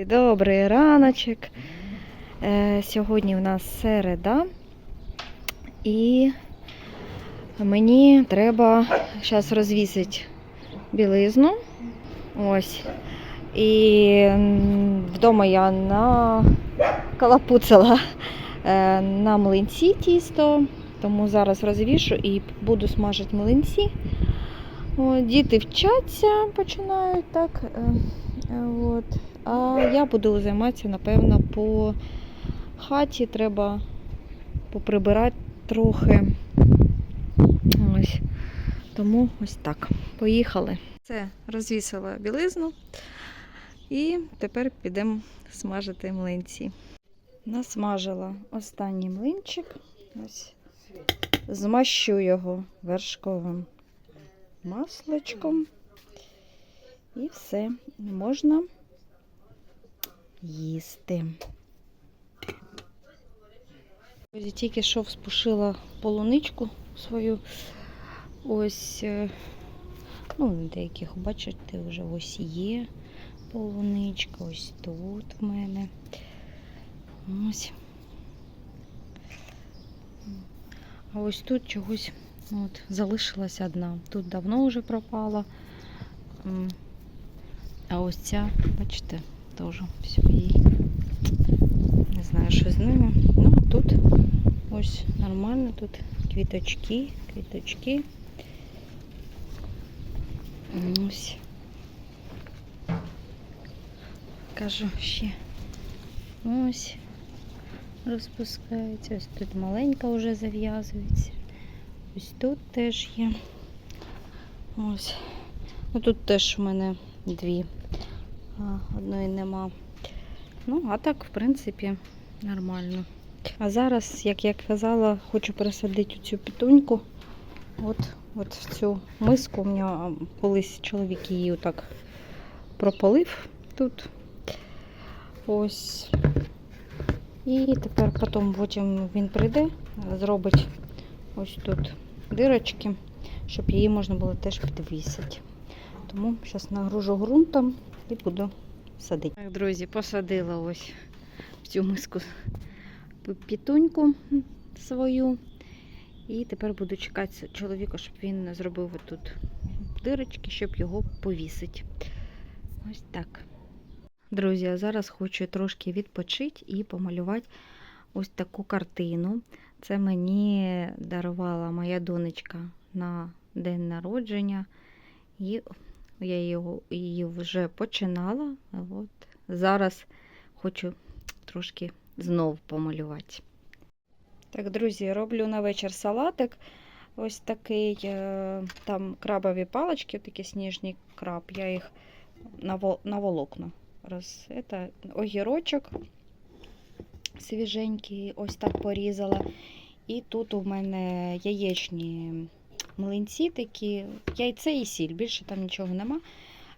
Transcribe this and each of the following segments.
Добрий раночок. Е, Сьогодні в нас середа. І мені треба зараз розвісити білизну. Ось. І вдома я на калапуцила е, на млинці тісто, тому зараз розвішу і буду смажити млинці. Діти вчаться, починають так. е, От. А я буду займатися, напевно, по хаті. Треба поприбирати трохи. Ось. Тому ось так. Поїхали. Це розвісила білизну. І тепер підемо смажити млинці. Насмажила останній млинчик. Ось. Змащу його вершковим масличком. І все. Можна їсти. Ось Тільки що вспушила полуничку свою. Ось, е, ну, деяких, бачите, вже ось є полуничка, ось тут в мене. Ось. А ось тут чогось от, залишилась одна. Тут давно вже пропала. А ось ця, бачите, теж все їй. Не знаю, що з ними. Ну, тут ось нормально, тут квіточки, квіточки. Ось. Кажу ще. Ось. Розпускається. Ось тут маленька вже зав'язується. Ось тут теж є. Ось. Ну тут теж у мене дві. А, одної нема. Ну, а так, в принципі, нормально. А зараз, як я казала, хочу пересадити цю пітуньку. От, от в цю миску. У мене колись чоловік її отак пропалив тут. Ось. І тепер потім потім він прийде, зробить ось тут дирочки, щоб її можна було теж підвісити. Тому зараз нагружу ґрунтом і буду садити. Так, друзі, посадила ось в цю миску пітуньку свою. І тепер буду чекати чоловіка, щоб він зробив тут дирочки, щоб його повісити. Ось так. Друзі, а зараз хочу трошки відпочити і помалювати ось таку картину. Це мені дарувала моя донечка на день народження. І я його, її вже починала. От зараз хочу трошки знов помалювати. Так, друзі, роблю на вечір салатик. Ось такий, е, там крабові палички, такі сніжні краб. Я їх наво- наволокну. Роз, это, огірочок свіженький, ось так порізала. І тут у мене яєчні млинці такі, яйце і сіль, більше там нічого нема.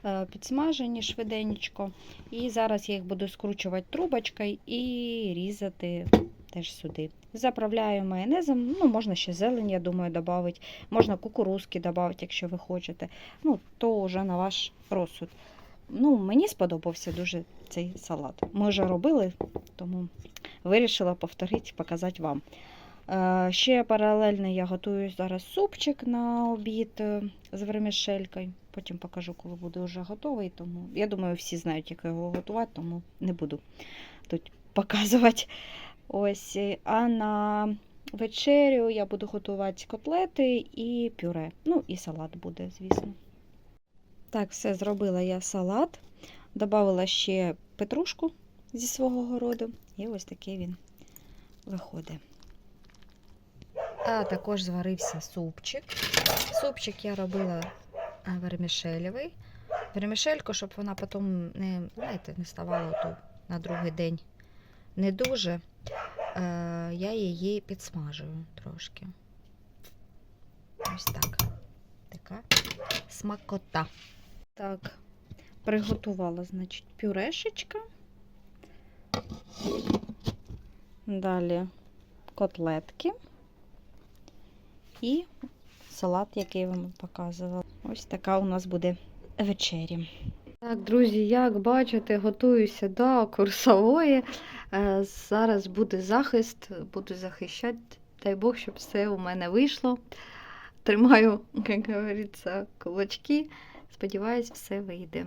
Е, Підсмажені швиденько. І зараз я їх буду скручувати трубочкою і різати теж сюди. Заправляю майонезом, ну, можна ще зелень, я думаю, додати. Можна кукурузки додати, якщо ви хочете. Ну, то вже на ваш розсуд. Ну, мені сподобався дуже цей салат. Ми вже робили, тому вирішила повторити, показати вам. Е, Ще паралельно я готую зараз супчик на обід е, з вермішелькою. Потім покажу, коли буде вже готовий. Тому я думаю, всі знають, як його готувати, тому не буду тут показувати. Ось. е, А на вечерю я буду готувати котлети і пюре. Ну і салат буде, звісно. Так, все зробила я салат. Добавила ще петрушку зі свого городу. І ось такий він виходить. А також зварився супчик. Супчик я робила е, вермішелевий. Вермішельку, щоб вона потім не, знаєте, не ставала то на другий день не дуже. Е, я її підсмажую трошки. Ось так. Така смакота. Так, приготувала, значить, пюрешечка. Далі котлетки і салат, який я вам показувала. Ось така у нас буде вечеря. Так, друзі, як бачите, готуюся до курсової. Е, Зараз буде захист, буду захищати. Дай Бог, щоб все у мене вийшло. Тримаю, як говориться, кулачки. Сподіваюсь, все вийде.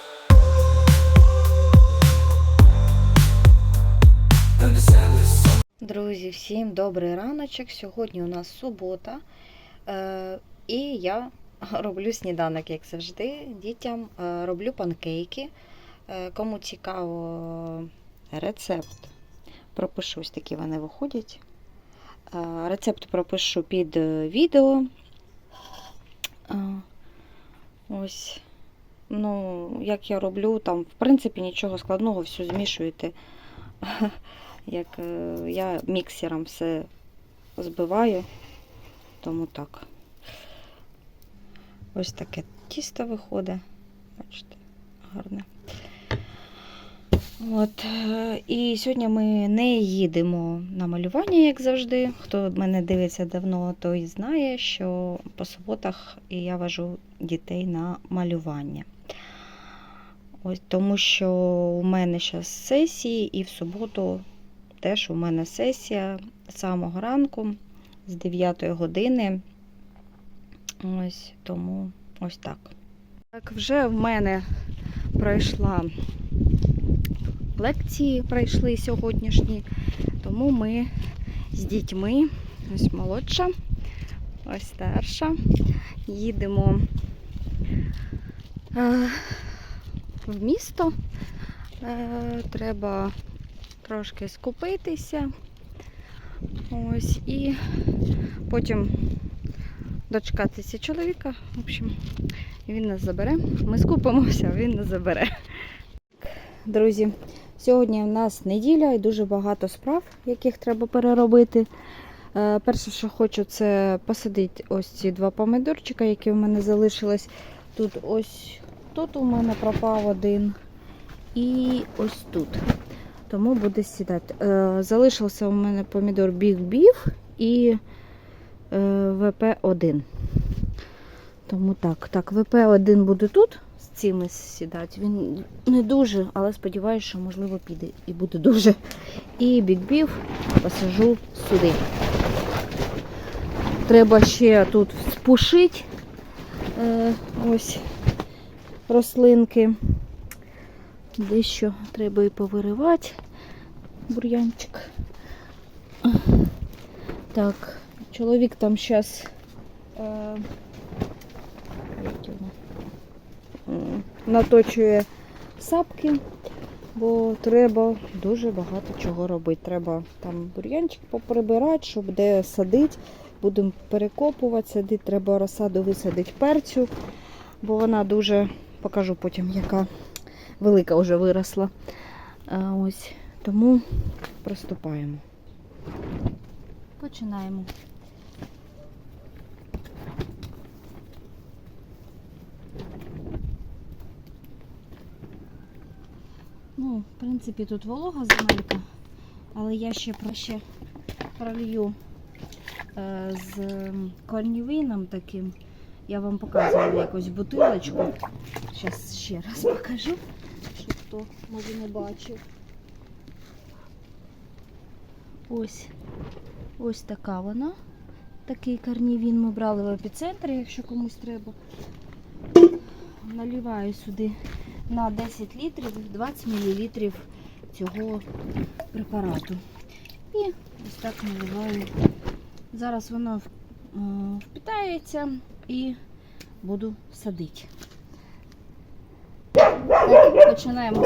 Друзі, всім добрий раночок. Сьогодні у нас субота. Е, і я роблю сніданок, як завжди, дітям. Е, роблю панкейки. Е, кому цікаво рецепт, пропишу, ось такі вони виходять. Рецепт пропишу під відео. Ось. Ну, як я роблю, там, в принципі, нічого складного, все змішуєте. Як е, я міксером все збиваю, тому так. Ось таке тісто виходить. Бачите, гарне. От, е, і сьогодні ми не їдемо на малювання, як завжди. Хто мене дивиться давно, той знає, що по суботах я вожу дітей на малювання. Ось тому що у мене зараз сесії, і в суботу теж у мене сесія з самого ранку, з 9 години. Ось тому ось так. Так, вже в мене пройшла лекції, пройшли сьогоднішні, тому ми з дітьми, ось молодша, ось старша, їдемо е, в місто. Е, треба трошки скупитися. Ось, і потім дочекатися чоловіка. В общем, він нас забере. Ми скупимося, він нас забере. Друзі, сьогодні в нас неділя і дуже багато справ, яких треба переробити. Е, Перше, що хочу, це посадити ось ці два помидорчика, які в мене залишились. Тут ось тут у мене пропав один. І ось тут. Тому буде сідати. Е, залишився у мене помідор Beef і е, ВП-1. Тому так, так, ВП-1 буде тут з цими сідати. Він не дуже, але сподіваюся, що можливо піде і буде дуже. І Beef посажу сюди. Треба ще тут спушити е, ось рослинки. Дещо треба і повиривати бур'янчик. Так, чоловік там зараз е, м, наточує сапки, бо треба дуже багато чого робити. Треба там бур'янчик поприбирати, щоб де садити. Будемо перекопувати, садити, треба розсаду висадити перцю, бо вона дуже, покажу потім, яка велика вже виросла. Ось тому приступаємо. Починаємо. Ну, в принципі, тут волога земелька, але я ще про ще пролью е, з корнівином таким. Я вам показувала якусь бутилочку. Зараз ще раз покажу, хто може не бачив. Ось ось така вона. Такий карнівін ми брали в епіцентрі, якщо комусь треба. Наливаю сюди на 10 літрів 20 мл цього препарату. І ось так наливаю. Зараз воно е, впитається і буду садити. Починаємо.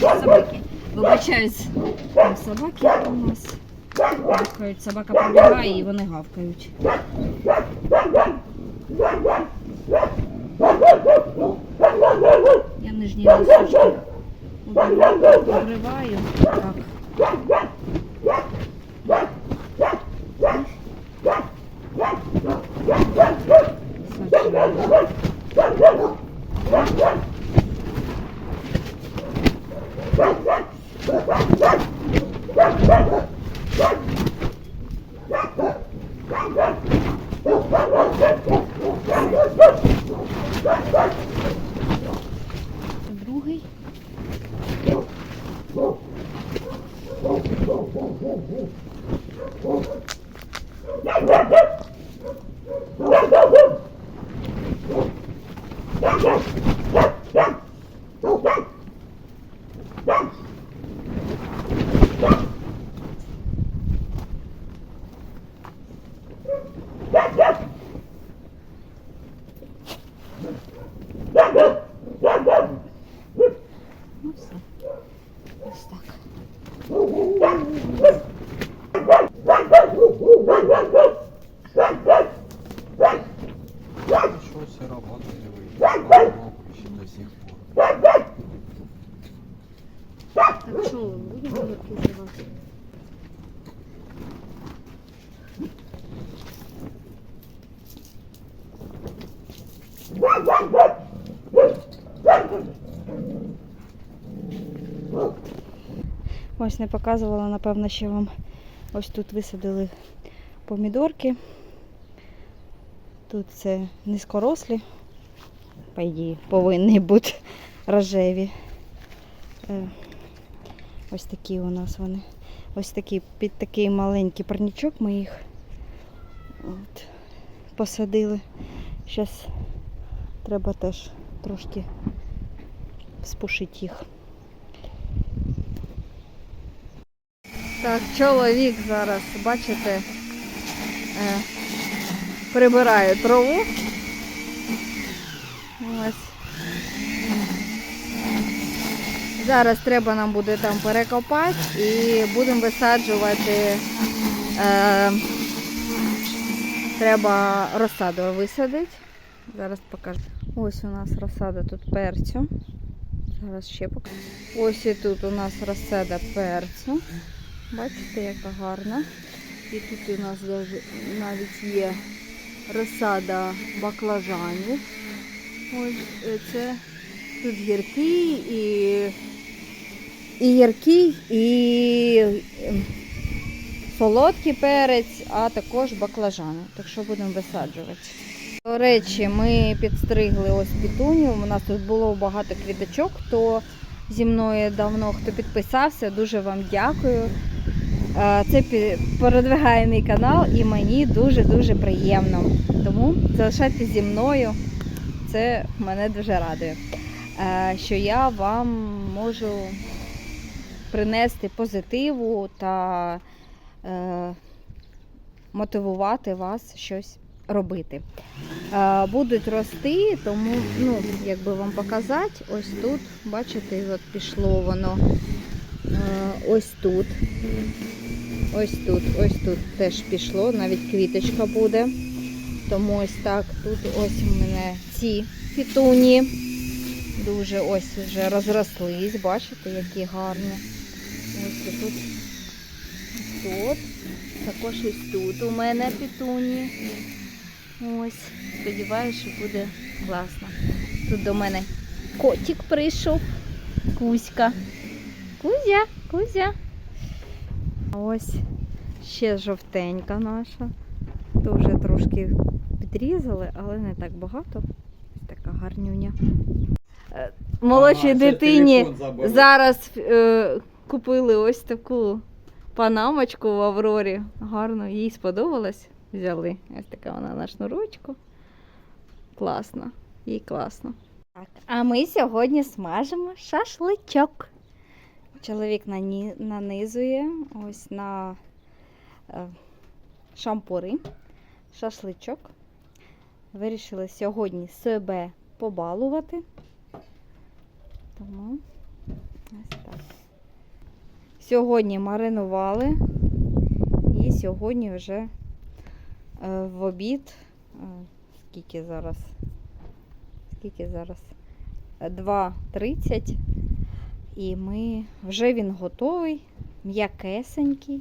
Собаки. Вибачаюсь, там собаки у нас. Гавкають. Собака пробігає і вони гавкають. нижні нижній уберу, обриваю. Так. Ha, ha, ha! Ось не показувала, напевно, ще вам. Ось тут висадили помідорки. Тут це низькорослі, по ідеї, повинні бути рожеві. Е, Ось такі у нас вони. Ось такі під такий маленький парнічок ми їх от, посадили. Зараз треба теж трошки спушити їх. Так, чоловік зараз, бачите, е, прибирає траву. Ось. Зараз треба нам буде там перекопати і будемо висаджувати. Е, треба розсаду висадити. Зараз покажу. Ось у нас розсада тут перцю. Зараз ще покажу. Ось і тут у нас розсада перцю. Бачите, яка гарна. І тут у нас навіть є розсада баклажанів. Ось е, це тут гіркий і, і гіркий, і ем, солодкий перець, а також баклажани. Так що будемо висаджувати. До речі, ми підстригли ось пітуню. У нас тут було багато квіточок. Хто зі мною давно хто підписався, дуже вам дякую. Е, Це продвигає мій канал і мені дуже-дуже приємно. Тому залишайтеся зі мною. Це мене дуже радує. Е, Що я вам можу принести позитиву та е, мотивувати вас щось робити. Будуть рости, тому, ну, як би вам показати, ось тут, бачите, от пішло воно ось тут. Ось тут, ось тут теж пішло, навіть квіточка буде. Тому ось так, тут ось у мене ці пітуні. Дуже ось вже розрослись, бачите, які гарні. Ось тут, тут. Також ось тут у мене пітуні. Ось, сподіваюся, що буде класно. Тут до мене котик прийшов. Кузька. Кузя, Кузя. Ось ще жовтенька наша. Вже трошки підрізали, але не так багато. Така гарнюня. Е, Молодшій Ага, дитині зараз е, купили ось таку панамочку в Аврорі. Гарно, їй сподобалось. Взяли. Ось така вона на шнурочку. Класно, їй класно. Так, а ми сьогодні смажимо шашличок. Чоловік нанизує ось на е, шампури, шашличок. Вирішили сьогодні себе побалувати. Тому ось так. Сьогодні маринували і сьогодні вже е, в обід. е, скільки зараз? Скільки зараз? 2.30. І ми вже він готовий, м'якесенький.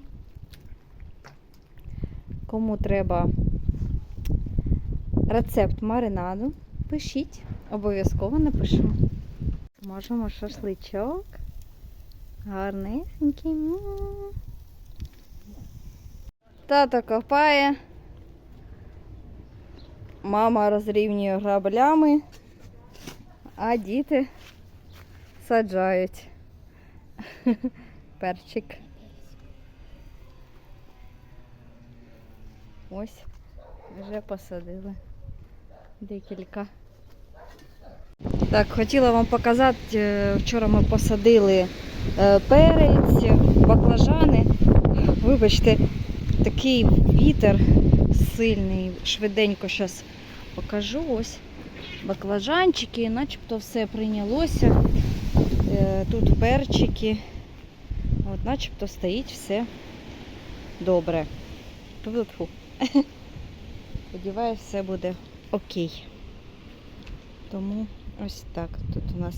Кому треба рецепт маринаду, пишіть, обов'язково напишемо. Можемо шашличок. Гарнесенький. Тато копає. Мама розрівнює граблями, а діти саджають перчик. Ось вже посадили декілька. Так, хотіла вам показати, е, вчора ми посадили е, перець, баклажани. Вибачте, такий вітер сильний. Швиденько зараз покажу. Ось баклажанчики, начебто все прийнялося. Е, Тут перчики. От, начебто стоїть все добре. Сподіваюсь, все буде окей. Тому ось так. Тут у нас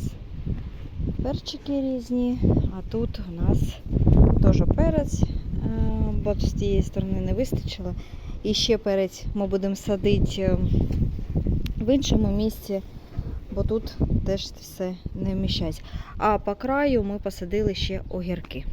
перчики різні, а тут у нас теж перець, е, бо з тієї сторони не вистачило. І ще перець ми будемо садити е, в іншому місці, бо тут теж все не вміщається. А по краю ми посадили ще огірки.